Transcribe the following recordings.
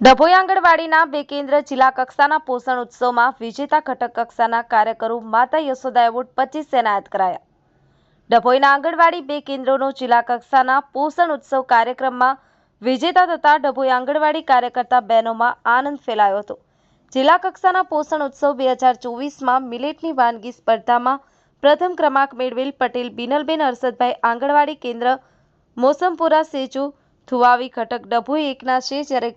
ડભોઈ આંગણવાડીના બે કેન્દ્ર જિલ્લા કક્ષાના પોષણ ઉત્સવમાં વિજેતા ઘટક કક્ષાના કાર્યકરો માતા યશોદા એવોર્ડ પચીસ એનાયત કરાયા ડભોઈના આંગણવાડી બે કેન્દ્રોનો જિલ્લા કક્ષાના પોષણ ઉત્સવ કાર્યક્રમમાં વિજેતા થતા ડભોઈ આંગણવાડી કાર્યકર્તા બહેનોમાં આનંદ ફેલાયો હતો. જિલ્લા કક્ષાના પોષણ ઉત્સવ બે હજાર ચોવીસમાં મિલેટની વાનગી સ્પર્ધામાં પ્રથમ ક્રમાંક મેળવેલ પટેલ, બિનલબેન, હર્ષદભાઈ, આંગણવાડી કેન્દ્ર, મોસમપુરા સેજુ થુવાવી ઘટક ડભોઈ એકના છે, જ્યારે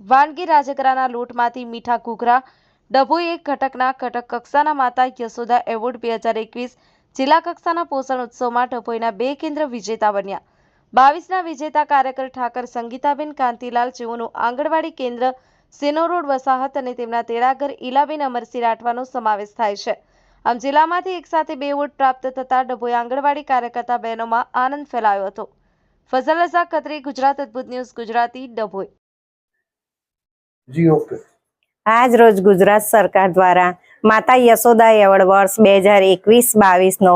વાનગી રાજકરાના લોટમાંથી મીઠા ઘૂઘરા, ડભોઈ એક ઘટકના ઘટક કક્ષાના માતા યશોદા એવોર્ડ બે હજાર એકવીસ, જિલ્લા કક્ષાના પોષણ ઉત્સવમાં ડભોઈના બે કેન્દ્ર વિજેતા બન્યા. બાવીસના વિજેતા કાર્યકર ઠાકર સંગીતાબેન કાંતિલાલ, જેઓનું આંગણવાડી કેન્દ્ર સેનો રોડ વસાહત અને તેમના તેડાગર ઈલાબેન અમરસિંહ રાઠવાનો સમાવેશ થાય છે. આમ જિલ્લામાંથી એકસાથે બે એવોર્ડ પ્રાપ્ત થતા ડભોઈ આંગણવાડી કાર્યકર્તા બહેનોમાં આનંદ ફેલાયો હતો. ફઝલ રઝા ખત્રી ગુજરાત અદ્ભુત ન્યૂઝ, ગુજરાતી ડભોઈ. જી, ઓકે. આજ રોજ ગુજરાત સરકાર દ્વારા માતા યશોદા એવોર્ડ વર્ષ બે હજાર એકવીસ બાવીસનો,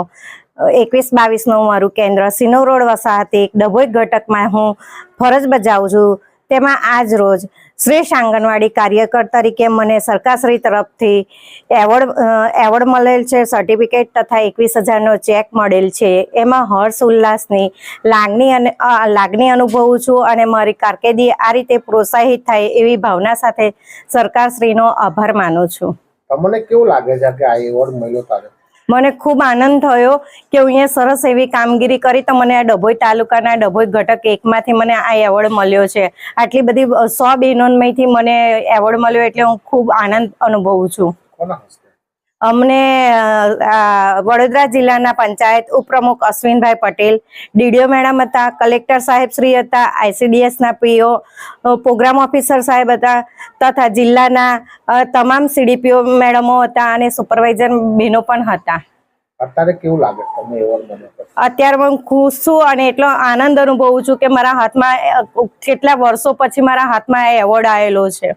એકવીસ બાવીસનું મારું કેન્દ્ર સિનો રોડ વસાહતી એક ડભોઈ ઘટકમાં હું ફરજ બજાવું છું. તેમાં આજ રોજ શ્રેષ્ઠ આંગણવાડી કાર્યકર તરીકે મને સરકારશ્રી તરફથી એવોર્ડ એવોર્ડ મળેલ છે, સર્ટિફિકેટ તથા એકવીસ હજારનો ચેક મળેલ છે. એમાં હર્ષ ઉલ્લાસની લાગણી અને લાગણી અનુભવું છું અને મારી કારકિર્દી આ રીતે પ્રોત્સાહિત થાય એવી ભાવના સાથે સરકારશ્રીનો આભાર માનું છું. તમને કેવું લાગે છે કે આ એવોર્ડ મળ્યો તારે? મને ખૂબ આનંદ થયો કે હું અહીંયા સરસ એવી કામગીરી કરી તો મને આ ડભોઈ તાલુકાના ડભોઈ ઘટક એકમાંથી મને આ એવોર્ડ મળ્યો છે. આટલી બધી સો બહેનોમાંથી મને એવોર્ડ મળ્યો એટલે હું ખૂબ આનંદ અનુભવું છું. અમને વડોદરા જિલ્લાના પંચાયત ઉપપ્રમુખ અશ્વિનભાઈ પટેલ ડીડીઓ મેડમ હતા કલેક્ટર સાહેબ શ્રી હતા આઈસીડીએસના પીઓ પ્રોગ્રામ ઓફિસર સાહેબ હતા તથા જિલ્લાના તમામ સીડીપીઓ મેડમો હતા અને સુપરવાઇઝર બહેનો પણ હતા. અત્યારે કેવું લાગે તમને એવોર્ડ અત્યારે હું ખુશ છું અને એટલો આનંદ અનુભવું છું કે મારા હાથમાં કેટલા વર્ષો પછી મારા હાથમાં એવોર્ડ આવેલો છે.